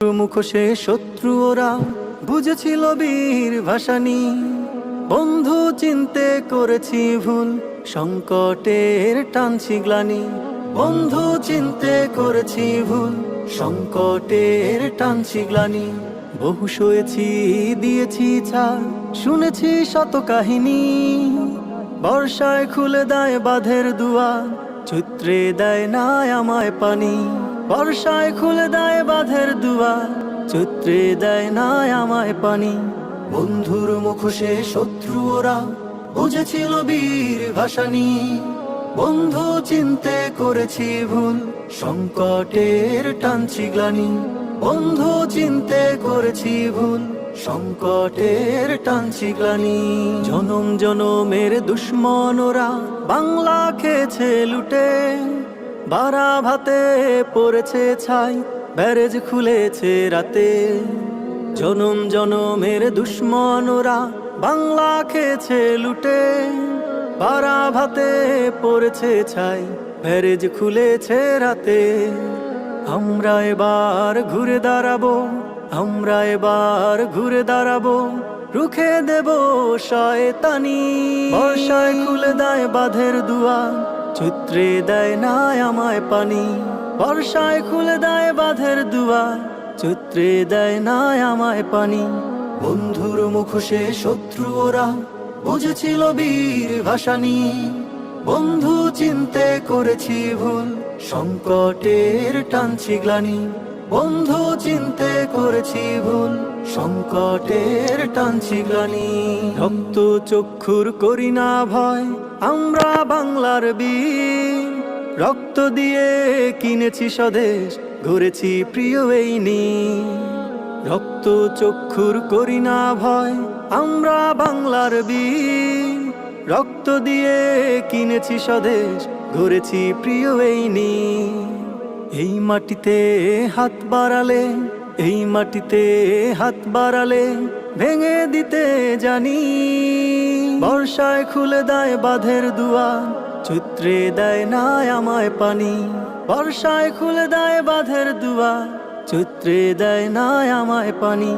মুখোশে শত্রু ওরা। বুঝেছিল বীর ভাসানি। বন্ধু চিনতে করেছি ভুল, সংকটের টানছি গ্লানি বন্ধু চিনতে করেছি ভুল, সংকটের টানছি গ্লানি বহু শুয়েছি দিয়েছি ছাড়, শুনেছি শত কাহিনী। বর্ষায় খুলে দেয় বাঁধের দুয়া চৈত্রে দেয় না আমায় পানি। বর্ষায় খুলে দেয় বাঁধের দুয়ার চৈত্রে দেয় না আমায় পানি। বন্ধুর মুখোশে শত্রু ওরা, বুঝেছিল বীর ভাসানি। বন্ধু চিনতে করেছি ভুল, সংকটের টানছি গ্লানি। বন্ধু চিনতে করেছি ভুল, সংকটের টানছি গ্লানি। জনম জনমের দুশ্মনরা বাংলা খেয়েছে লুটে। বারা ভাতে পড়েছে ছাই, ব্যারেজ খুলেছে রাতে। জনম জনমের দুশ্মনরা বাংলা খেয়েছে লুটে। বারা ভাতে পড়েছে ছাই, ব্যারেজ খুলেছে রাতে। আমরা এবার ঘুরে দাঁড়াবো, আমরা এবার ঘুরে দাঁড়াবো, রুখে দেব শয়তানি। বর্ষায় খুলে দেয় বাঁধের দুয়ার চৈত্রে দেয় না আমায় পানি, বর্ষায় খুলে দেয় বাঁধের দুয়ার। চৈত্রে দেয় না আমায় পানি, বন্ধুর মুখোশে শত্রু ওরা। বুঝেছিল বীর ভাসানি, বন্ধু চিনতে করেছি ভুল। সংকটের টানছি গ্লানি, বন্ধু চিনতে করেছি ভুল, সংকটের টানছি গ্লানি রক্ত চক্ষুর করি না ভয়, আমরা বাংলার বীর রক্ত দিয়ে কিনেছি স্বদেশ, ঘুরেছি প্রিয় এই নীল। রক্ত চক্ষুর করি না ভয়, আমরা বাংলার বীর রক্ত দিয়ে কিনেছি স্বদেশ, ঘুরেছি প্রিয় এই নীল। এই মাটিতে হাত বাড়ালে এই মাটিতে হাত বাড়ালে ভেঙে দিতে জানি। বর্ষায় খুলে দেয় বাঁধের দুয়ার চৈত্রে দেয় না আমায় পানি। বর্ষায় খুলে দেয় বাঁধের দুয়ার চৈত্রে দেয় না আমায় পানি।